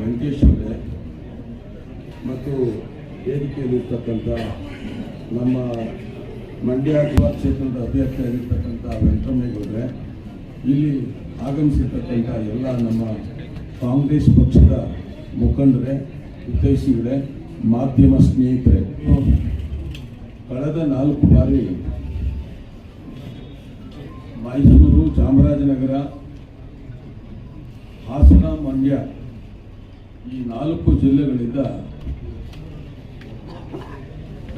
ವೆಂಕಟೇಶ್ ಅವರೇ ಮತ್ತು ವೇದಿಕೆಯಲ್ಲಿರ್ತಕ್ಕಂಥ ನಮ್ಮ ಮಂಡ್ಯ ಜಿಲ್ಲಾ ಕ್ಷೇತ್ರದ ಅಭ್ಯರ್ಥಿಯಾಗಿರ್ತಕ್ಕಂಥ ವೆಂಕಟರಮಣೇಗೌಡ್ರೆ, ಇಲ್ಲಿ ಆಗಮಿಸಿರ್ತಕ್ಕಂಥ ಎಲ್ಲ ನಮ್ಮ ಕಾಂಗ್ರೆಸ್ ಪಕ್ಷದ ಮುಖಂಡರೇ ಹಿತೈಷಿಗಳೇ ಮಾಧ್ಯಮ ಸ್ನೇಹಿತರೆ. ಕಳೆದ ನಾಲ್ಕು ಬಾರಿ ಮೈಸೂರು ಚಾಮರಾಜನಗರ ಹಾಸನ ಮಂಡ್ಯ ಈ ನಾಲ್ಕು ಜಿಲ್ಲೆಗಳಿಂದ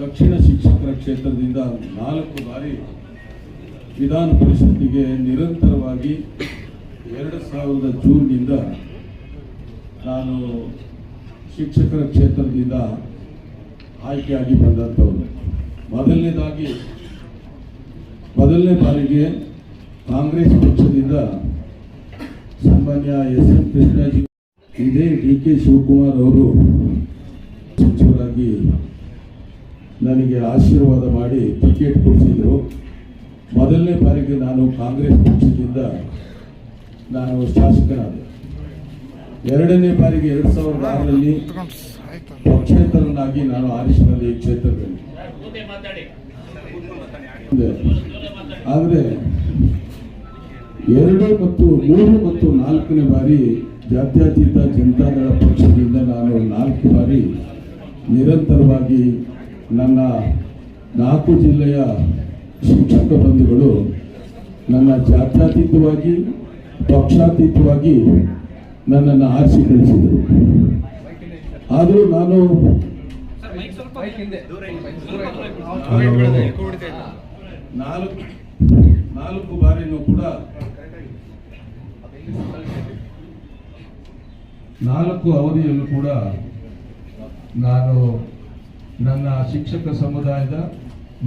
ದಕ್ಷಿಣ ಶಿಕ್ಷಕರ ಕ್ಷೇತ್ರದಿಂದ ನಾಲ್ಕು ಬಾರಿ ವಿಧಾನ ಪರಿಷತ್ತಿಗೆ ನಿರಂತರವಾಗಿ ಎರಡು ಸಾವಿರದ ಜೂನ್ನಿಂದ ನಾನು ಶಿಕ್ಷಕರ ಕ್ಷೇತ್ರದಿಂದ ಆಯ್ಕೆಯಾಗಿ ಬಂದಂಥವ್ರು. ಮೊದಲನೇದಾಗಿ, ಮೊದಲನೇ ಬಾರಿಗೆ ಕಾಂಗ್ರೆಸ್ ಪಕ್ಷದಿಂದ ಸಾಮಾನ್ಯ ಎಸ್ ಎಂ ಕೃಷ್ಣಾಜಿ ಇದೇ ಡಿ ಕೆ ಶಿವಕುಮಾರ್ ಅವರು ಸಚಿವರಾಗಿ ನನಗೆ ಆಶೀರ್ವಾದ ಮಾಡಿ ಟಿಕೆಟ್ ಕೊಡಿಸಿದರು. ಮೊದಲನೇ ಬಾರಿಗೆ ನಾನು ಕಾಂಗ್ರೆಸ್ ಪಕ್ಷದಿಂದ ನಾನು ಶಾಸಕನಾದೆ. ಎರಡನೇ ಬಾರಿಗೆ ಎರಡು ಸಾವಿರದ ಆರರಲ್ಲಿ ಪಕ್ಷೇತರನಾಗಿ ನಾನು ಆರಿಸಿಕೊಂಡೆ ಈ ಕ್ಷೇತ್ರದಲ್ಲಿ. ಆದರೆ ಎರಡು ಮತ್ತು ಮೂರು ಮತ್ತು ನಾಲ್ಕನೇ ಬಾರಿ ಜಾತ್ಯತೀತ ಜನತಾದಳ ಪಕ್ಷದಿಂದ ನಾನು ನಾಲ್ಕು ಬಾರಿ ನಿರಂತರವಾಗಿ ನನ್ನ ನಾಲ್ಕು ಜಿಲ್ಲೆಯ ಶಿಕ್ಷಕ ಬಂಧುಗಳು ನನ್ನ ಜಾತ್ಯತೀತವಾಗಿ, ಪಕ್ಷಾತೀತವಾಗಿ ನನ್ನನ್ನು ಆರಿಸಿ ಕಳಿಸಿದರು ಆದರೂ ನಾನು ನಾಲ್ಕು ನಾಲ್ಕು ಬಾರಿನೂ ಕೂಡ ನಾಲ್ಕು ಅವಧಿಯಲ್ಲೂ ಕೂಡ ನಾನು ನನ್ನ ಶಿಕ್ಷಕ ಸಮುದಾಯದ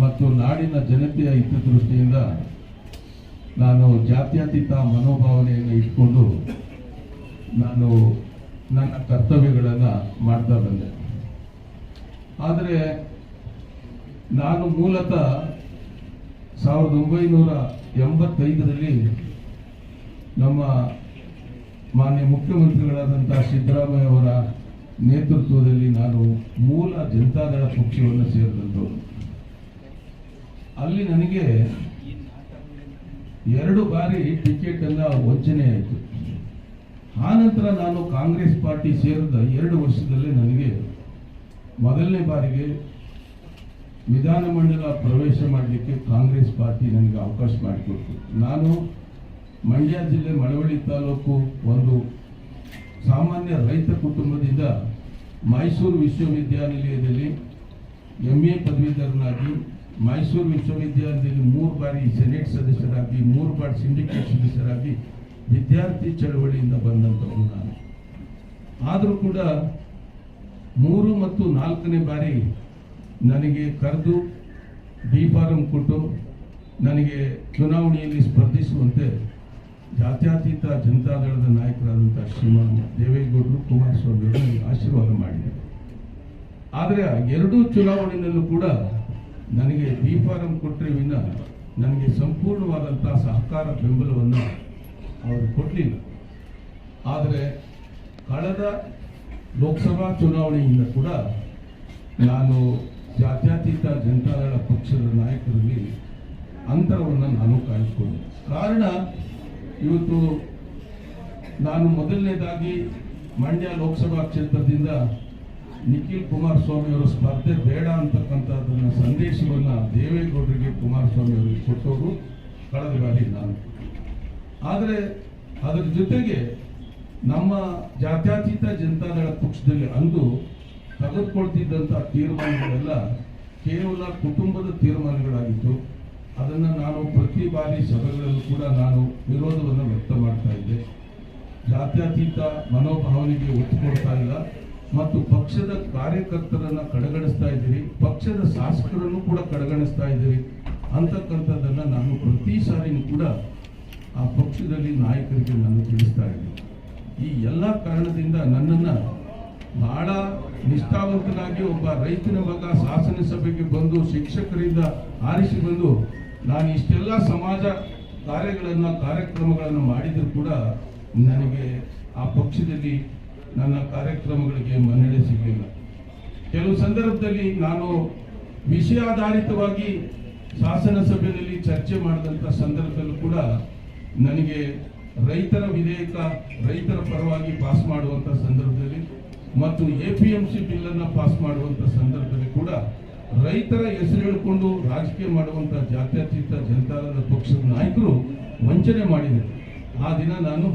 ಮತ್ತು ನಾಡಿನ ಜನತೆಯ ಹಿತದೃಷ್ಟಿಯಿಂದ ನಾನು ಜಾತ್ಯತೀತ ಮನೋಭಾವನೆಯನ್ನು ಇಟ್ಕೊಂಡು ನಾನು ನನ್ನ ಕರ್ತವ್ಯಗಳನ್ನು ಮಾಡ್ತಾ ಬಂದೆ. ಆದರೆ ನಾನು ಮೂಲತಃ ಸಾವಿರದ ಒಂಬೈನೂರ ಎಂಬತ್ತೈದರಲ್ಲಿ ನಮ್ಮ ಮಾನ್ಯ ಮುಖ್ಯಮಂತ್ರಿಗಳಾದಂಥ ಸಿದ್ದರಾಮಯ್ಯ ಅವರ ನೇತೃತ್ವದಲ್ಲಿ ನಾನು ಮೂಲ ಜನತಾದಳ ಪಕ್ಷವನ್ನು ಸೇರಿದಂಥವ್ರು ಅಲ್ಲಿ ನನಗೆ ಎರಡು ಬಾರಿ ಟಿಕೆಟ್ ಎಲ್ಲ ವಂಚನೆ ಆಯಿತು ಆನಂತರ ನಾನು ಕಾಂಗ್ರೆಸ್ ಪಾರ್ಟಿ ಸೇರಿದ ಎರಡು ವರ್ಷದಲ್ಲೇ ನನಗೆ ಮೊದಲನೇ ಬಾರಿಗೆ ವಿಧಾನಮಂಡಲ ಪ್ರವೇಶ ಮಾಡಲಿಕ್ಕೆ ಕಾಂಗ್ರೆಸ್ ಪಾರ್ಟಿ ನನಗೆ ಅವಕಾಶ ಮಾಡಿಕೊಡ್ತು ನಾನು ಮಂಡ್ಯ ಜಿಲ್ಲೆ ಮಳವಳ್ಳಿ ತಾಲೂಕು ಒಂದು ಸಾಮಾನ್ಯ ರೈತ ಕುಟುಂಬದಿಂದ ಮೈಸೂರು ವಿಶ್ವವಿದ್ಯಾನಿಲಯದಲ್ಲಿ ಎಂ ಎ ಪದವೀಧರನಾಗಿ ಮೈಸೂರು ವಿಶ್ವವಿದ್ಯಾಲಯದಲ್ಲಿ ಮೂರು ಬಾರಿ ಸೆನೆಟ್ ಸದಸ್ಯರಾಗಿ, ಮೂರು ಬಾರಿ ಸಿಂಡಿಕೇಟ್ ಸದಸ್ಯರಾಗಿ ವಿದ್ಯಾರ್ಥಿ ಚಳವಳಿಯಿಂದ ಬಂದಂಥವನು ನಾನು. ಆದರೂ ಕೂಡ ಮೂರು ಮತ್ತು ನಾಲ್ಕನೇ ಬಾರಿ ನನಗೆ ಕರೆದು ಬಿ ಫಾರಂ ಕೊಟ್ಟು ನನಗೆ ಚುನಾವಣೆಯಲ್ಲಿ ಸ್ಪರ್ಧಿಸುವಂತೆ ಜಾತ್ಯತೀತ ಜನತಾದಳದ ನಾಯಕರಾದಂಥ ಶ್ರೀಮಾನ್ ದೇವೇಗೌಡರು ಕುಮಾರಸ್ವಾಮಿ ಅವರು ಆಶೀರ್ವಾದ ಮಾಡಿದರು. ಆದರೆ ಎರಡೂ ಚುನಾವಣೆಯಲ್ಲೂ ಕೂಡ ನನಗೆ ಬಿ ಫಾರಂ ಕೊಟ್ಟರೆ ವಿನ ನನಗೆ ಸಂಪೂರ್ಣವಾದಂಥ ಸಹಕಾರ ಬೆಂಬಲವನ್ನು ಅವರು ಕೊಡಲಿಲ್ಲ. ಆದರೆ ಕಳೆದ ಲೋಕಸಭಾ ಚುನಾವಣೆಯಿಂದ ಕೂಡ ನಾನು ಜಾತ್ಯತೀತ ಜನತಾದಳ ಪಕ್ಷದ ನಾಯಕರಲ್ಲಿ ಅಂತರವನ್ನು ನಾನು ಕಾಯ್ದುಕೊಂಡೆ. ಕಾರಣ ಇವತ್ತು ನಾನು ಮೊದಲನೇದಾಗಿ ಮಂಡ್ಯ ಲೋಕಸಭಾ ಕ್ಷೇತ್ರದಿಂದ ನಿಖಿಲ್ ಕುಮಾರಸ್ವಾಮಿ ಅವರ ಸ್ಪರ್ಧೆ ಬೇಡ ಅಂತಕ್ಕಂಥದ್ದನ್ನು ಸಂದೇಶವನ್ನು ದೇವೇಗೌಡರಿಗೆ ಕುಮಾರಸ್ವಾಮಿ ಅವರಿಗೆ ಕೊಟ್ಟವರು ಕಳೆದ ಬಾರಿ ನಾನು. ಆದರೆ ಅದರ ಜೊತೆಗೆ ನಮ್ಮ ಜಾತ್ಯತೀತ ಜನತಾದಳ ಪಕ್ಷದಲ್ಲಿ ಅಂದು ತೆಗೆದುಕೊಳ್ತಿದ್ದಂಥ ತೀರ್ಮಾನಗಳೆಲ್ಲ ಕೇವಲ ಕುಟುಂಬದ ತೀರ್ಮಾನಗಳಾಗಿತ್ತು ಅದನ್ನು ನಾನು ಪ್ರತಿ ಬಾರಿ ಸಭೆಗಳಲ್ಲೂ ಕೂಡ ನಾನು ವಿರೋಧವನ್ನು ವ್ಯಕ್ತ ಮಾಡ್ತಾ ಇದ್ದೆ. ಜಾತ್ಯತೀತ ಮನೋಭಾವನೆಗೆ ಒತ್ತು ಕೊಡ್ತಾ ಇಲ್ಲ. ಮತ್ತು ಪಕ್ಷದ ಕಾರ್ಯಕರ್ತರನ್ನ ಕಡೆಗಣಿಸ್ತಾ ಇದ್ದೀರಿ. ಪಕ್ಷದ ಶಾಸಕರನ್ನು ಕೂಡ ಕಡೆಗಣಿಸ್ತಾ ಇದ್ದೀರಿ. ಅಂತಕ್ಕಂಥದ್ದನ್ನು ನಾನು ಪ್ರತಿ ಸಾರಿನೂ ಕೂಡ ಆ ಪಕ್ಷದಲ್ಲಿ ನಾಯಕರಿಗೆ ನಾನು ತಿಳಿಸ್ತಾ ಇದ್ದೀನಿ. ಈ ಎಲ್ಲ ಕಾರಣದಿಂದ ನನ್ನನ್ನು ಬಹಳ ನಿಷ್ಠಾವಂತನಾಗಿ ಒಬ್ಬ ರೈತನ ಮಗ ಶಾಸನ ಸಭೆಗೆ ಬಂದು ಶಿಕ್ಷಕರಿಂದ ಆರಿಸಿ ಬಂದು ನಾನು ಇಷ್ಟೆಲ್ಲ ಸಮಾಜ ಕಾರ್ಯಗಳನ್ನು, ಕಾರ್ಯಕ್ರಮಗಳನ್ನು ಮಾಡಿದರೂ ಕೂಡ ನನಗೆ ಆ ಪಕ್ಷದಲ್ಲಿ ನನ್ನ ಕಾರ್ಯಕ್ರಮಗಳಿಗೆ ಮನ್ನಣೆ ಸಿಗಲಿಲ್ಲ. ಕೆಲವು ಸಂದರ್ಭದಲ್ಲಿ ನಾನು ವಿಷಯಾಧಾರಿತವಾಗಿ ಶಾಸನ ಸಭೆಯಲ್ಲಿ ಚರ್ಚೆ ಮಾಡಿದಂಥ ಸಂದರ್ಭದಲ್ಲೂ ಕೂಡ ನನಗೆ ರೈತರ ವಿಧೇಯಕ, ರೈತರ ಪರವಾಗಿ ಪಾಸ್ ಮಾಡುವಂಥ ಸಂದರ್ಭದಲ್ಲಿ ಮತ್ತು ಎ ಪಿ ಎಂ ಸಿ ಬಿಲ್ಲನ್ನು ಪಾಸ್ ಮಾಡುವಂಥ ಸಂದರ್ಭದಲ್ಲಿ ಕೂಡ ರೈತರ ಹೆಸರು ಹೇಳಿಕೊಂಡು ರಾಜಕೀಯ ಮಾಡುವಂಥ ಜಾತ್ಯತೀತ ಜನತಾದಳ ಪಕ್ಷದ ನಾಯಕರು ವಂಚನೆ ಮಾಡಿದರು. ಆ ದಿನ ನಾನು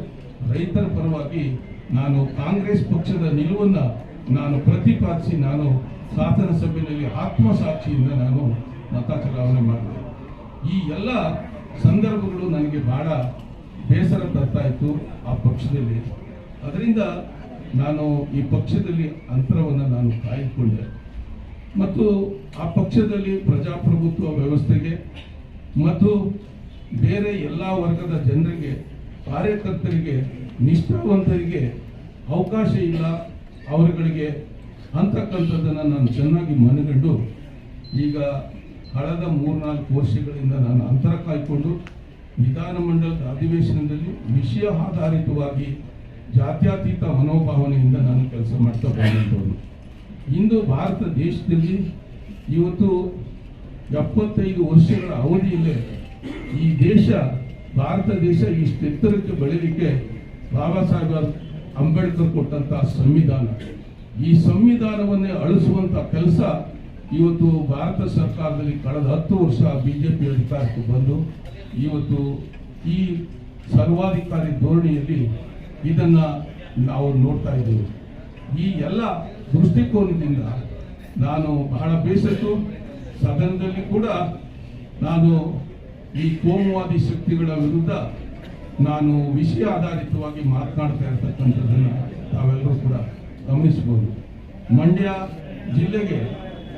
ರೈತರ ಪರವಾಗಿ ನಾನು ಕಾಂಗ್ರೆಸ್ ಪಕ್ಷದ ನಿಲುವನ್ನು ನಾನು ಪ್ರತಿಪಾದಿಸಿ ನಾನು ಸಾಧನ ಸಭೆಯಲ್ಲಿ ಆತ್ಮಸಾಕ್ಷಿಯಿಂದ ನಾನು ಮತ ಚಲಾವಣೆ ಮಾಡಿದೆ. ಈ ಎಲ್ಲ ಸಂದರ್ಭಗಳು ನನಗೆ ಬಹಳ ಬೇಸರ ತರ್ತಾ ಇತ್ತು ಆ ಪಕ್ಷದಲ್ಲಿ. ಅದರಿಂದ ನಾನು ಈ ಪಕ್ಷದಲ್ಲಿ ಅಂತರವನ್ನು ನಾನು ಕಾಯ್ದುಕೊಂಡೆ. ಮತ್ತು ಆ ಪಕ್ಷದಲ್ಲಿ ಪ್ರಜಾಪ್ರಭುತ್ವ ವ್ಯವಸ್ಥೆಗೆ ಮತ್ತು ಬೇರೆ ಎಲ್ಲ ವರ್ಗದ ಜನರಿಗೆ, ಕಾರ್ಯಕರ್ತರಿಗೆ, ನಿಷ್ಠಾವಂತರಿಗೆ ಅವಕಾಶ ಇಲ್ಲ, ಅವರುಗಳಿಗೆ ಅಂತಕ್ಕಂಥದ್ದನ್ನು ನಾನು ಚೆನ್ನಾಗಿ ಮನಗಂಡು ಈಗ ಕಳೆದ ಮೂರ್ನಾಲ್ಕು ವರ್ಷಗಳಿಂದ ನಾನು ಅಂತರ ಕಾಯ್ಕೊಂಡು ವಿಧಾನಮಂಡಲದ ಅಧಿವೇಶನದಲ್ಲಿ ವಿಷಯ ಆಧಾರಿತವಾಗಿ ಜಾತ್ಯತೀತ ಮನೋಭಾವನೆಯಿಂದ ನಾನು ಕೆಲಸ ಮಾಡ್ತಾ ಬಂದಂಥವ್ರು ಇಂದು ಭಾರತ ದೇಶದಲ್ಲಿ ಇವತ್ತು ಎಪ್ಪತ್ತೈದು ವರ್ಷಗಳ ಅವಧಿಯಲ್ಲೇ ಈ ದೇಶ, ಭಾರತ ದೇಶ ಇಷ್ಟು ಎತ್ತರಕ್ಕೆ ಬೆಳೀಲಿಕ್ಕೆ ಬಾಬಾ ಸಾಹೇಬ್ ಅಂಬೇಡ್ಕರ್ ಕೊಟ್ಟಂತಹ ಸಂವಿಧಾನ. ಈ ಸಂವಿಧಾನವನ್ನೇ ಅಳಿಸುವಂತ ಕೆಲಸ ಇವತ್ತು ಭಾರತ ಸರ್ಕಾರದಲ್ಲಿ ಕಳೆದ ಹತ್ತು ವರ್ಷ ಬಿಜೆಪಿ ಅಧಿಕಾರಕ್ಕೆ ಬಂದು, ಇವತ್ತು ಈ ಸರ್ವಾಧಿಕಾರಿ ಧೋರಣೆಯಲ್ಲಿ ಇದನ್ನು ನಾವು ನೋಡ್ತಾ ಇದ್ದೇವೆ. ಈ ಎಲ್ಲ ದೃಷ್ಟಿಕೋನದಿಂದ ನಾನು ಬಹಳ ಬೇಸತ್ತು ಸದನದಲ್ಲಿ ಕೂಡ ನಾನು ಈ ಕೋಮುವಾದಿ ಶಕ್ತಿಗಳ ವಿರುದ್ಧ ನಾನು ವಿಷಯ ಆಧಾರಿತವಾಗಿ ಮಾತನಾಡ್ತಾ ಇರ್ತಕ್ಕಂಥದ್ದನ್ನು ತಾವೆಲ್ಲರೂ ಕೂಡ ಗಮನಿಸಬಹುದು. ಮಂಡ್ಯ ಜಿಲ್ಲೆಗೆ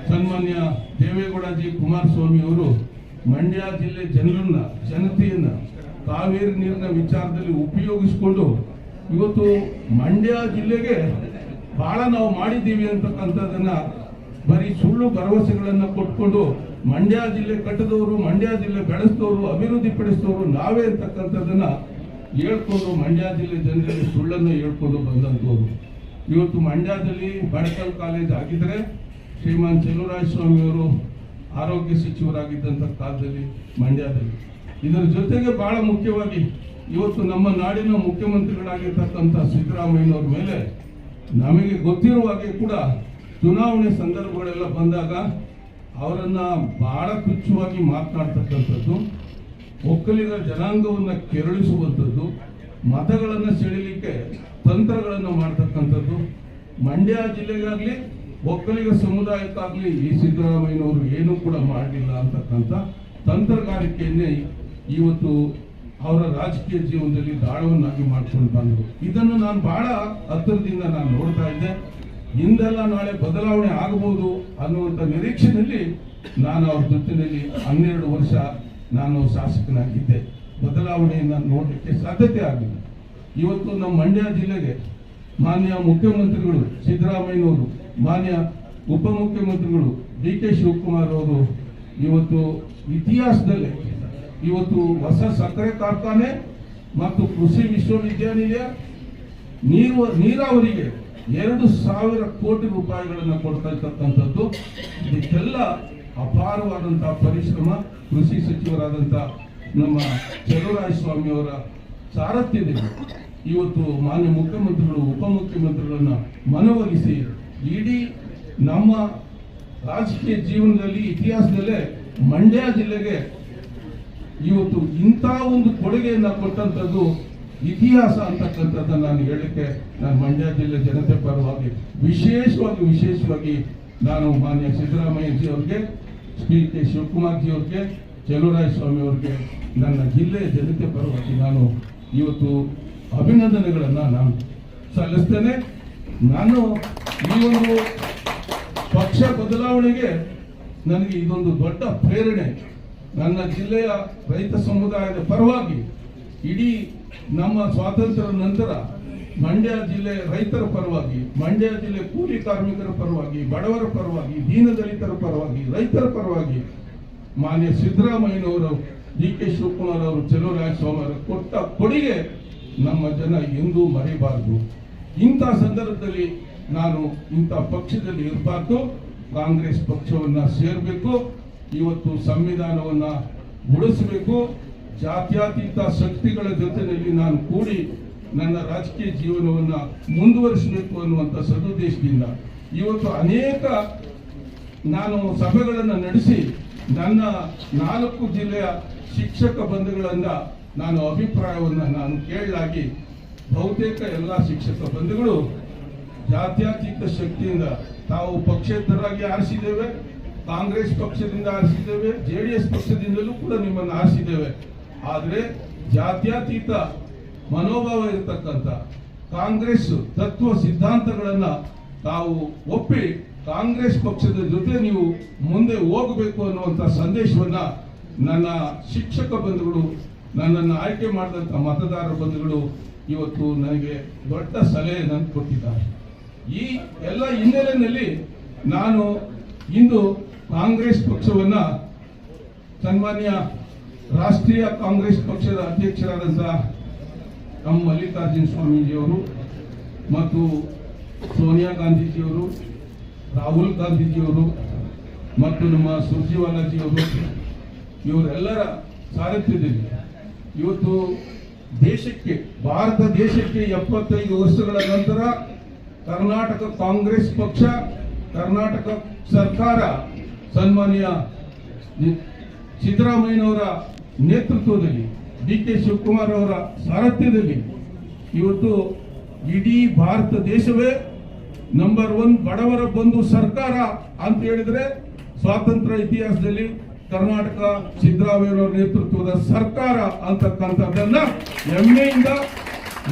ಸನ್ಮಾನ್ಯ ದೇವೇಗೌಡಜಿ ಕುಮಾರಸ್ವಾಮಿ ಅವರು ಮಂಡ್ಯ ಜಿಲ್ಲೆ ಜನರನ್ನ, ಜನತೆಯನ್ನ ಕಾವೇರಿ ನೀರಿನ ವಿಚಾರದಲ್ಲಿ ಉಪಯೋಗಿಸಿಕೊಂಡು ಇವತ್ತು ಮಂಡ್ಯ ಜಿಲ್ಲೆಗೆ ಬಹಳ ನಾವು ಮಾಡಿದ್ದೀವಿ ಅಂತಕ್ಕಂಥದ್ದನ್ನ ಬರೀ ಸುಳ್ಳು ಭರವಸೆಗಳನ್ನ ಕೊಟ್ಕೊಂಡು ಮಂಡ್ಯ ಜಿಲ್ಲೆ ಕಟ್ಟದವರು, ಮಂಡ್ಯ ಜಿಲ್ಲೆ ಬೆಳೆಸಿದವರು ಅಭಿವೃದ್ಧಿ ಪಡಿಸಿದವರು ನಾವೇ ಅಂತಕ್ಕಂಥದ್ದನ್ನ ಹೇಳ್ಕೊಂಡು ಮಂಡ್ಯ ಜಿಲ್ಲೆ ಜನರಲ್ಲಿ ಸುಳ್ಳನ್ನು ಹೇಳ್ಕೊಂಡು ಬಂದಂಥವ್ರು. ಇವತ್ತು ಮಂಡ್ಯದಲ್ಲಿ ಬಡಕಲ್ ಕಾಲೇಜ್ ಆಗಿದ್ರೆ ಶ್ರೀಮಾನ್ ಅವರು ಆರೋಗ್ಯ ಸಚಿವರಾಗಿದ್ದಂಥ ಕಾಲದಲ್ಲಿ ಮಂಡ್ಯದಲ್ಲಿ. ಇದರ ಜೊತೆಗೆ ಬಹಳ ಮುಖ್ಯವಾಗಿ ಇವತ್ತು ನಮ್ಮ ನಾಡಿನ ಮುಖ್ಯಮಂತ್ರಿಗಳಾಗಿರ್ತಕ್ಕಂಥ ಸಿದ್ದರಾಮಯ್ಯನವ್ರ ಮೇಲೆ ನಮಗೆ ಗೊತ್ತಿರುವ ಹಾಗೆ ಕೂಡ ಚುನಾವಣೆ ಸಂದರ್ಭಗಳೆಲ್ಲ ಬಂದಾಗ ಅವರನ್ನ ಬಹಳ ತುಚ್ಛವಾಗಿ ಮಾತನಾಡ್ತಕ್ಕಂಥದ್ದು, ಒಕ್ಕಲಿಗರ ಜನಾಂಗವನ್ನು ಕೆರಳಿಸುವಂಥದ್ದು, ಮತಗಳನ್ನು ಸೆಳೀಲಿಕ್ಕೆ ತಂತ್ರಗಳನ್ನು ಮಾಡ್ತಕ್ಕಂಥದ್ದು, ಮಂಡ್ಯ ಜಿಲ್ಲೆಗಾಗಲಿ, ಒಕ್ಕಲಿಗ ಸಮುದಾಯಕ್ಕಾಗಲಿ ಈ ಸಿದ್ದರಾಮಯ್ಯನವರು ಏನೂ ಕೂಡ ಮಾಡಲಿಲ್ಲ ಅಂತಕ್ಕಂಥ ತಂತ್ರಗಾರಿಕೆಯನ್ನೇ ಇವತ್ತು ಅವರ ರಾಜಕೀಯ ಜೀವನದಲ್ಲಿ ದಾಳವನ್ನಾಗಿ ಮಾಡ್ಕೊಂಡು ಬಂದರು. ಇದನ್ನು ನಾನು ಬಹಳ ಹತ್ತಿರದಿಂದ ನಾನು ನೋಡ್ತಾ ಇದ್ದೆ. ಹಿಂದೆಲ್ಲ ನಾಳೆ ಬದಲಾವಣೆ ಆಗಬಹುದು ಅನ್ನುವಂಥ ನಿರೀಕ್ಷೆಯಲ್ಲಿ ನಾನು ಅವ್ರ ಜೊತೆಯಲ್ಲಿ ಹನ್ನೆರಡು ವರ್ಷ ನಾನು ಶಾಸಕನಾಗಿದ್ದೆ. ಬದಲಾವಣೆಯನ್ನು ನೋಡಲಿಕ್ಕೆ ಸಾಧ್ಯತೆ ಆಗಿದೆ ಇವತ್ತು ನಮ್ಮ ಮಂಡ್ಯ ಜಿಲ್ಲೆಗೆ ಮಾನ್ಯ ಮುಖ್ಯಮಂತ್ರಿಗಳು ಸಿದ್ದರಾಮಯ್ಯನವರು, ಮಾನ್ಯ ಉಪಮುಖ್ಯಮಂತ್ರಿಗಳು ಡಿ ಕೆ ಶಿವಕುಮಾರ್ ಅವರು ಇವತ್ತು ಇತಿಹಾಸದಲ್ಲೇ ಇವತ್ತು ಹೊಸ ಸಕ್ಕರೆ ಕಾರ್ಖಾನೆ ಮತ್ತು ಕೃಷಿ ವಿಶ್ವವಿದ್ಯಾನಿಲಯ ನೀರು ನೀರಾವರಿಗೆ ಎರಡು ಸಾವಿರ ಕೋಟಿ ರೂಪಾಯಿಗಳನ್ನು ಕೊಡ್ತಾ ಇರ್ತಕ್ಕಂಥದ್ದು. ಇದಕ್ಕೆಲ್ಲ ಅಪಾರವಾದಂತಹ ಪರಿಶ್ರಮ ಕೃಷಿ ಸಚಿವರಾದಂಥ ನಮ್ಮ ಚಲುವರಾಯ ಸ್ವಾಮಿ ಅವರ ಸಾರಥ್ಯದಲ್ಲಿ. ಇವತ್ತು ಮಾನ್ಯ ಮುಖ್ಯಮಂತ್ರಿಗಳು, ಉಪಮುಖ್ಯಮಂತ್ರಿಗಳನ್ನ ಮನವೊಲಿಸಿ ಇಡೀ ನಮ್ಮ ರಾಜಕೀಯ ಜೀವನದಲ್ಲಿ ಇತಿಹಾಸದಲ್ಲೇ ಮಂಡ್ಯ ಜಿಲ್ಲೆಗೆ ಇವತ್ತು ಇಂಥ ಒಂದು ಕೊಡುಗೆಯನ್ನ ಕೊಟ್ಟಂಥದ್ದು ಇತಿಹಾಸ ಅಂತಕ್ಕಂಥದ್ದು ನಾನು ಹೇಳಲಿಕ್ಕೆ ನಾನು ಮಂಡ್ಯ ಜಿಲ್ಲೆ ಜನತೆ ಪರವಾಗಿ ವಿಶೇಷವಾಗಿ ವಿಶೇಷವಾಗಿ ನಾನು ಮಾನ್ಯ ಸಿದ್ದರಾಮಯ್ಯಜಿ ಅವ್ರಿಗೆ, ಶ್ರೀ ಕೆ ಶಿವಕುಮಾರ್ ಜಿ ಅವ್ರಿಗೆ, ಚೆಲುವರಾಯ ಸ್ವಾಮಿ ಅವ್ರಿಗೆ, ನನ್ನ ಜಿಲ್ಲೆಯ ಜನತೆ ಪರವಾಗಿ ನಾನು ಇವತ್ತು ಅಭಿನಂದನೆಗಳನ್ನು ನಾನು ಸಲ್ಲಿಸ್ತೇನೆ. ನಾನು ಈ ಒಂದು ಪಕ್ಷ ಬದಲಾವಣೆಗೆ ನನಗೆ ಇದೊಂದು ದೊಡ್ಡ ಪ್ರೇರಣೆ. ನನ್ನ ಜಿಲ್ಲೆಯ ರೈತ ಸಮುದಾಯದ ಪರವಾಗಿ ಇಡೀ ನಮ್ಮ ಸ್ವಾತಂತ್ರ್ಯದ ನಂತರ ಮಂಡ್ಯ ಜಿಲ್ಲೆ ರೈತರ ಪರವಾಗಿ, ಮಂಡ್ಯ ಜಿಲ್ಲೆ ಕೂಲಿ ಕಾರ್ಮಿಕರ ಪರವಾಗಿ, ಬಡವರ ಪರವಾಗಿ ದೀನದಲಿತರ ಪರವಾಗಿ, ರೈತರ ಪರವಾಗಿ ಮಾನ್ಯ ಸಿದ್ದರಾಮಯ್ಯನವರು, ಡಿ ಕೆ ಶಿವಕುಮಾರ್ ಅವರು ಸ್ವಾಮಿ ಅವರು ಕೊಟ್ಟ ಕೊಡುಗೆ ನಮ್ಮ ಜನ ಎಂದೂ ಮರೆಯಬಾರದು ಇಂಥ ಸಂದರ್ಭದಲ್ಲಿ ನಾನು ಇಂಥ ಪಕ್ಷದಲ್ಲಿ ಇರಬಾರ್ದು. ಕಾಂಗ್ರೆಸ್ ಪಕ್ಷವನ್ನು ಸೇರಬೇಕು. ಇವತ್ತು ಸಂವಿಧಾನವನ್ನ ಉಳಿಸಬೇಕು. ಜಾತ್ಯಾತೀತ ಶಕ್ತಿಗಳ ಜೊತೆಯಲ್ಲಿ ನಾನು ಕೂಡಿ ನನ್ನ ರಾಜಕೀಯ ಜೀವನವನ್ನ ಮುಂದುವರಿಸಬೇಕು ಅನ್ನುವಂಥ ಸದುದ್ದೇಶದಿಂದ ಇವತ್ತು ಅನೇಕ ನಾನು ಸಭೆಗಳನ್ನು ನಡೆಸಿ ನನ್ನ ನಾಲ್ಕು ಜಿಲ್ಲೆಯ ಶಿಕ್ಷಕ ಬಂಧುಗಳಿಂದ ನಾನು ಅಭಿಪ್ರಾಯವನ್ನು ನಾನು ಕೇಳಲಾಗಿ ಬಹುತೇಕ ಎಲ್ಲ ಶಿಕ್ಷಕ ಬಂಧುಗಳು ಜಾತ್ಯತೀತ ಶಕ್ತಿಯಿಂದ ತಾವು ಪಕ್ಷೇತರಾಗಿ ಆರಿಸಿದ್ದೇವೆ. ಕಾಂಗ್ರೆಸ್ ಪಕ್ಷದಿಂದ ಆರಿಸಿದ್ದೇವೆ ಜೆಡಿಎಸ್ ಪಕ್ಷದಿಂದಲೂ ಕೂಡ ನಿಮ್ಮನ್ನು ಆರಿಸಿದ್ದೇವೆ. ಆದರೆ ಜಾತ್ಯತೀತ ಮನೋಭಾವ ಇರತಕ್ಕಂಥ ಕಾಂಗ್ರೆಸ್ ತತ್ವ ಸಿದ್ಧಾಂತಗಳನ್ನ ತಾವು ಒಪ್ಪಿ ಕಾಂಗ್ರೆಸ್ ಪಕ್ಷದ ಜೊತೆ ನೀವು ಮುಂದೆ ಹೋಗಬೇಕು ಅನ್ನುವಂಥ ಸಂದೇಶವನ್ನ ನನ್ನ ಶಿಕ್ಷಕ ಬಂಧುಗಳು, ನನ್ನನ್ನು ಆಯ್ಕೆ ಮಾಡಿದಂಥ ಮತದಾರ ಬಂಧುಗಳು ಇವತ್ತು ನನಗೆ ದೊಡ್ಡ ಸಲಹೆಯನ್ನು ಕೊಟ್ಟಿದ್ದಾರೆ. ಈ ಎಲ್ಲ ಹಿನ್ನೆಲೆಯಲ್ಲಿ ನಾನು ಇಂದು ಕಾಂಗ್ರೆಸ್ ಪಕ್ಷವನ್ನ ಸನ್ಮಾನ್ಯ ರಾಷ್ಟ್ರೀಯ ಕಾಂಗ್ರೆಸ್ ಪಕ್ಷದ ಅಧ್ಯಕ್ಷರಾದಂತಹ ನಮ್ಮ ಮಲ್ಲಿಕಾರ್ಜುನ ಸ್ವಾಮೀಜಿಯವರು ಮತ್ತು ಸೋನಿಯಾ ಗಾಂಧೀಜಿಯವರು, ರಾಹುಲ್ ಗಾಂಧೀಜಿಯವರು ಮತ್ತು ನಮ್ಮ ಸುರ್ಜಿವಾಲಾಜಿಯವರು, ಇವರೆಲ್ಲರ ಸಾರಥ್ಯದಲ್ಲಿ ಇವತ್ತು ದೇಶಕ್ಕೆ, ಭಾರತ ದೇಶಕ್ಕೆ ಎಪ್ಪತ್ತೈದು ವರ್ಷಗಳ ನಂತರ ಕರ್ನಾಟಕ ಕಾಂಗ್ರೆಸ್ ಪಕ್ಷ, ಕರ್ನಾಟಕ ಸರ್ಕಾರ ಸನ್ಮಾನ್ಯ ಸಿದ್ದರಾಮಯ್ಯನವರ ನೇತೃತ್ವದಲ್ಲಿ ಡಿ ಕೆ ಶಿವಕುಮಾರ್ ಅವರ ಸಾರಥ್ಯದಲ್ಲಿ ಇವತ್ತು ಇಡೀ ಭಾರತ ದೇಶವೇ ನಂಬರ್ ಒನ್ ಬಡವರ ಬಂಧು ಸರ್ಕಾರ ಅಂತ ಹೇಳಿದ್ರೆ ಸ್ವಾತಂತ್ರ್ಯ ಇತಿಹಾಸದಲ್ಲಿ ಕರ್ನಾಟಕ ಸಿದ್ದರಾಮಯ್ಯನವರ ನೇತೃತ್ವದ ಸರ್ಕಾರ ಅಂತಕ್ಕಂಥದ್ದನ್ನ ಹೆಮ್ಮೆಯಿಂದ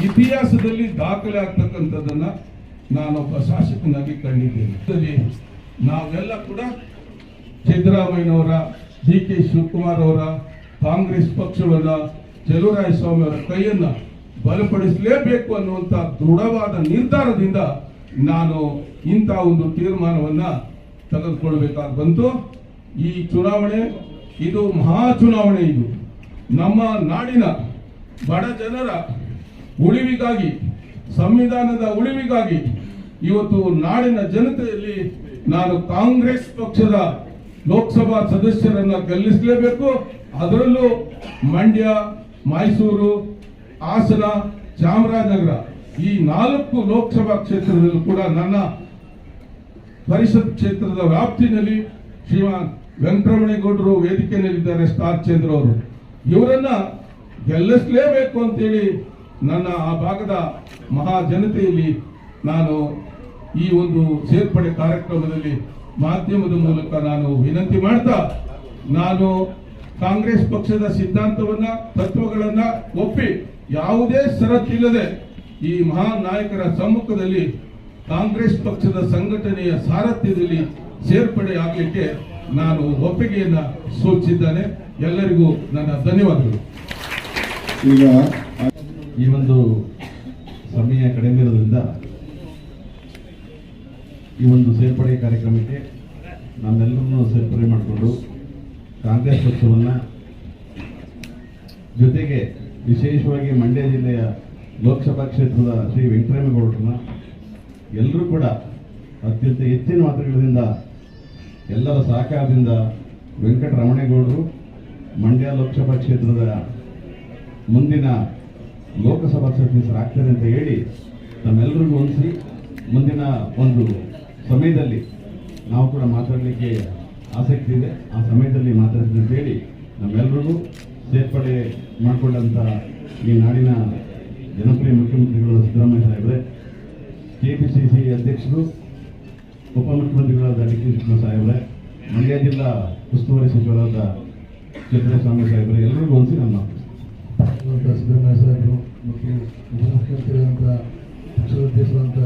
ಇತಿಹಾಸದಲ್ಲಿ ದಾಖಲೆ ಆಗ್ತಕ್ಕಂಥದ್ದನ್ನ ನಾನೊಬ್ಬ ಶಾಸಕನಾಗಿ ಕಂಡಿದ್ದೇನೆ. ನಾವೆಲ್ಲ ಕೂಡ ಸಿದ್ದರಾಮಯ್ಯನವರ ಡಿ ಕೆ ಶಿವಕುಮಾರ್ ಅವರ, ಕಾಂಗ್ರೆಸ್ ಪಕ್ಷವನ್ನ ಸ್ವಾಮಿ ಅವರ ಕೈಯನ್ನ ಬಲಪಡಿಸಲೇಬೇಕು ಅನ್ನುವಂತ ದೃಢವಾದ ನಿರ್ಧಾರದಿಂದ ನಾನು ಇಂಥ ಒಂದು ತೀರ್ಮಾನವನ್ನ ತೆಗೆದುಕೊಳ್ಬೇಕಾಗಿ ಬಂತು. ಈ ಚುನಾವಣೆ, ಇದು ಮಹಾ ಚುನಾವಣೆ ಇದು. ನಮ್ಮ ನಾಡಿನ ಬಡ ಜನರ ಉಳಿವಿಗಾಗಿ, ಸಂವಿಧಾನದ ಉಳಿವಿಗಾಗಿ ಇವತ್ತು ನಾಡಿನ ಜನತೆಯಲ್ಲಿ ನಾನು ಕಾಂಗ್ರೆಸ್ ಪಕ್ಷದ ಲೋಕಸಭಾ ಸದಸ್ಯರನ್ನ ಗೆಲ್ಲಿಸಲೇಬೇಕು ಅದರಲ್ಲೂ ಮಂಡ್ಯ, ಮೈಸೂರು, ಹಾಸನ, ಚಾಮರಾಜನಗರ ಈ ನಾಲ್ಕು ಲೋಕಸಭಾ ಕ್ಷೇತ್ರದಲ್ಲೂ ಕೂಡ ನನ್ನ ಪರಿಷತ್ ಕ್ಷೇತ್ರದ ವ್ಯಾಪ್ತಿನಲ್ಲಿ ಶ್ರೀಮಾನ್ ವೆಂಕಟರಮಣೇಗೌಡರು ವೇದಿಕೆಯಲ್ಲಿದ್ದಾರೆ ಸ್ಟಾರ್ ಚಂದ್ರ ಅವರು. ಇವರನ್ನ ಗೆಲ್ಲಿಸಲೇಬೇಕು ಅಂತೇಳಿ ನನ್ನ ಆ ಭಾಗದ ಮಹಾ ಜನತೆಯಲ್ಲಿ ನಾನು ಈ ಒಂದು ಸೇರ್ಪಡೆ ಕಾರ್ಯಕ್ರಮದಲ್ಲಿ ಮಾಧ್ಯಮದ ಮೂಲಕ ನಾನು ವಿನಂತಿ ಮಾಡ್ತಾ ನಾನು ಕಾಂಗ್ರೆಸ್ ಪಕ್ಷದ ಸಿದ್ಧಾಂತವನ್ನ ತತ್ವಗಳನ್ನ ಒಪ್ಪಿ ಯಾವುದೇ ಷರತ್ತಿಲ್ಲದೆ ಈ ಮಹಾನ್ ನಾಯಕರ ಸಮ್ಮುಖದಲ್ಲಿ ಕಾಂಗ್ರೆಸ್ ಪಕ್ಷದ ಸಂಘಟನೆಯ ಸಾರಥ್ಯದಲ್ಲಿ ಸೇರ್ಪಡೆ ಆಗಲಿಕ್ಕೆ ನಾನು ಒಪ್ಪಿಗೆಯನ್ನ ಸೂಚಿಸಿದ್ದೇನೆ. ಎಲ್ಲರಿಗೂ ನನ್ನ ಧನ್ಯವಾದಗಳು. ಈಗ ಈ ಒಂದು ಸಮಯ ಕಡಿಮೆ ಇರೋದ್ರಿಂದ ಈ ಒಂದು ಸೇರ್ಪಡೆ ಕಾರ್ಯಕ್ರಮಕ್ಕೆ ನಮ್ಮೆಲ್ಲರನ್ನು ಸೇರ್ಪಡೆ ಮಾಡಿಕೊಂಡು ಕಾಂಗ್ರೆಸ್ ಪಕ್ಷವನ್ನು ಜೊತೆಗೆ ವಿಶೇಷವಾಗಿ ಮಂಡ್ಯ ಜಿಲ್ಲೆಯ ಲೋಕಸಭಾ ಕ್ಷೇತ್ರದ ಶ್ರೀ ವೆಂಕಟರಾಮೇಗೌಡರನ್ನ ಎಲ್ಲರೂ ಕೂಡ ಅತ್ಯಂತ ಹೆಚ್ಚಿನ ಮಾತುಗಳಿಂದ ಎಲ್ಲರ ಸಹಕಾರದಿಂದ ವೆಂಕಟರಮಣೇಗೌಡರು ಮಂಡ್ಯ ಲೋಕಸಭಾ ಕ್ಷೇತ್ರದ ಮುಂದಿನ ಲೋಕಸಭಾ ಸದಸ್ಯರಾಗ್ತಾರೆ ಅಂತ ಹೇಳಿ ತಮ್ಮೆಲ್ಲರಿಗೂ ಹೊಂದಿಸಿ ಮುಂದಿನ ಒಂದು ಸಮಯದಲ್ಲಿ ನಾವು ಕೂಡ ಮಾತಾಡಲಿಕ್ಕೆ ಆಸಕ್ತಿ ಇದೆ. ಆ ಸಮಯದಲ್ಲಿ ಮಾತಾಡ್ತೀವಿ ನಮ್ಮೆಲ್ಲರಿಗೂ ಸೇರ್ಪಡೆ ಮಾಡಿಕೊಂಡಂಥ ಈ ನಾಡಿನ ಜನಪ್ರಿಯ ಮುಖ್ಯಮಂತ್ರಿಗಳು ಸಿದ್ದರಾಮಯ್ಯ ಸಾಹೇಬ್ರೆ ಕೆ ಪಿ ಸಿ ಸಿ ಅಧ್ಯಕ್ಷರು, ಉಪಮುಖ್ಯಮಂತ್ರಿಗಳಾದ ಡಿ ಕೆ ಶಿವಕುಮಾರ್ ಸಾಹೇಬ್ರೆ, ಮಂಡ್ಯ ಜಿಲ್ಲಾ ಉಸ್ತುವಾರಿ ಸಚಿವರಾದ ಚಿತ್ರಸ್ವಾಮಿ ಸಾಹೇಬ್ರೆ ಎಲ್ಲರಿಗೂ ಹೊಂದಿಸಿ ನಮ್ಮ ಸಿದ್ದರಾಮಯ್ಯ ಸಾಹೇಬರು ಮತ್ತು ಉಪಮುಖ್ಯಮಂತ್ರಿಗಳಾದ ಪಕ್ಷದ ಅಧ್ಯಕ್ಷರಾದ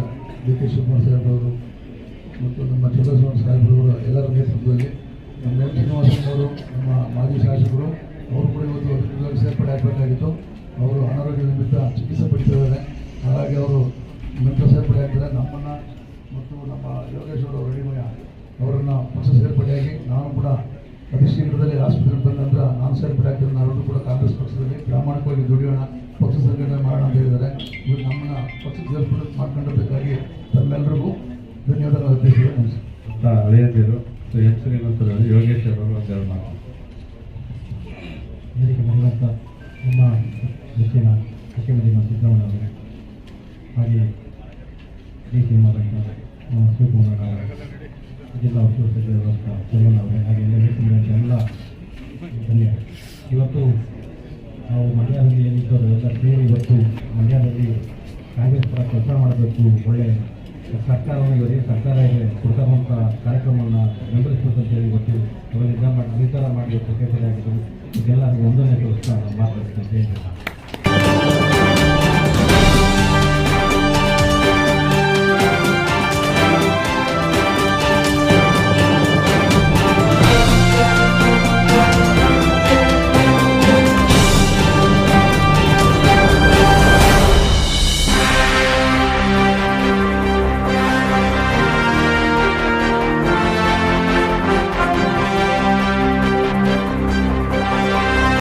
ಡಿ ಕೆ ಶಿವಕುಮಾರ್ ಸಾಹೇಬ್ರವರು ಮತ್ತು ನಮ್ಮ ಚಂದ್ರಸ್ವಾಮಿ ಸಾಹೇಬ್ರವರ ಎಲ್ಲರ ನೇತೃತ್ವದಲ್ಲಿ ನಮ್ಮ ಎಂ ಶ್ರೀನಿವಾಸನವರು ನಮ್ಮ ಮಾಜಿ ಶಾಸಕರು, ಅವರು ಕೂಡ ಇವತ್ತು ಸೇರ್ಪಡೆ ಆಗಬೇಕಾಗಿತ್ತು. ಅವರು ಅನಾರೋಗ್ಯ ನಿಮಿತ್ತ ಚಿಕಿತ್ಸೆ ಪಡಿತಿದ್ದಾರೆ ಹಾಗಾಗಿ ಅವರು ನಂತರ ಸೇರ್ಪಡೆ ಆಗ್ತಾರೆ ನಮ್ಮನ್ನು ಮತ್ತು ನಮ್ಮ ಯೋಗೇಶ್ವರ ರೆಡಿಮಯ ಅವರನ್ನು ಪಕ್ಷ ಸೇರ್ಪಡೆಯಾಗಿ ನಾನು ಕೂಡ ಅತಿ ಶೀಘ್ರದಲ್ಲಿ ಆಸ್ಪತ್ರೆಗೆ ಬಂದ ನಂತರ ನಾನು ಸೇರ್ಪಡೆ ಆಗ್ತೀನಿ ನಾವೆಲ್ಲರೂ ಕೂಡ ಕಾಂಗ್ರೆಸ್ ಪಕ್ಷದಲ್ಲಿ ಪ್ರಾಮಾಣಿಕವಾಗಿ ದುಡಿಯೋಣ, ಪಕ್ಷ ಸಂಘಟನೆ ಮಾಡೋಣ ಅಂತ ಹೇಳಿದ್ದಾರೆ. ಇವರು ನಮ್ಮನ್ನು ಪಕ್ಷ ಸೇರ್ಪಡೆ ಮಾಡ್ಕೊಂಡಿದ್ದಕ್ಕಾಗಿ ತಮ್ಮೆಲ್ಲರಿಗೂ ಧನ್ಯವಾದಗಳು ನಮಸ್ಕಾರ ಹಳೆಯದಿರು ಎಚ್ ಶ್ರೀನಿವಾಸರು ಯೋಗೇಶ್ ಅವರು ಒಂದೆರಡು ಮಾತು ಇದಕ್ಕೆ ಬಂದಂಥ ನಮ್ಮ ನೆಚ್ಚಿನ ಮುಖ್ಯಮಂತ್ರಿ ಸಿದ್ದರಾಮಯ್ಯ ಅವರು ಹಾಗೆ ಡಿ ಸಿ ಮಾದಂತ ನಮ್ಮ ಶಿವಕುಮಾರ್ ಜಿಲ್ಲಾ ಉಸ್ತುವಾರಿ ಸಚಿವರಾದಂಥ ಚಂದನ್ ಅವರೇ ಹಾಗೆ ಎಲ್ಲ ಧನ್ಯ ಇವತ್ತು ನಾವು ಮಂಡ್ಯದಲ್ಲಿ ಏನಿದ್ದವರು ಎಲ್ಲ ಸೇರಿ ಇವತ್ತು ಮಂಡ್ಯದಲ್ಲಿ ಕಾಂಗ್ರೆಸ್ ಪರ ಕೆಲಸ ಮಾಡಬೇಕು ಒಳ್ಳೆ ಸರ್ಕಾರವನ್ನು ಇವರಿಗೆ ಸರ್ಕಾರ ಕೊಡ್ತಕ್ಕಂಥ ಕಾರ್ಯಕ್ರಮವನ್ನು ಬೆಂಬಲಿಸಬೇಕು ಅಂತ ಹೇಳಿ ಇವತ್ತು ಮಾಡಿ ನಿರ್ಧಾರ ಮಾಡಿ ಸೇರ್ಪಡೆ ಆಗಿದ್ದು ಇದೆಲ್ಲ ಒಂದನೇ ಕೆಲಸ ಮಾತಾಡ್ತೀನಿ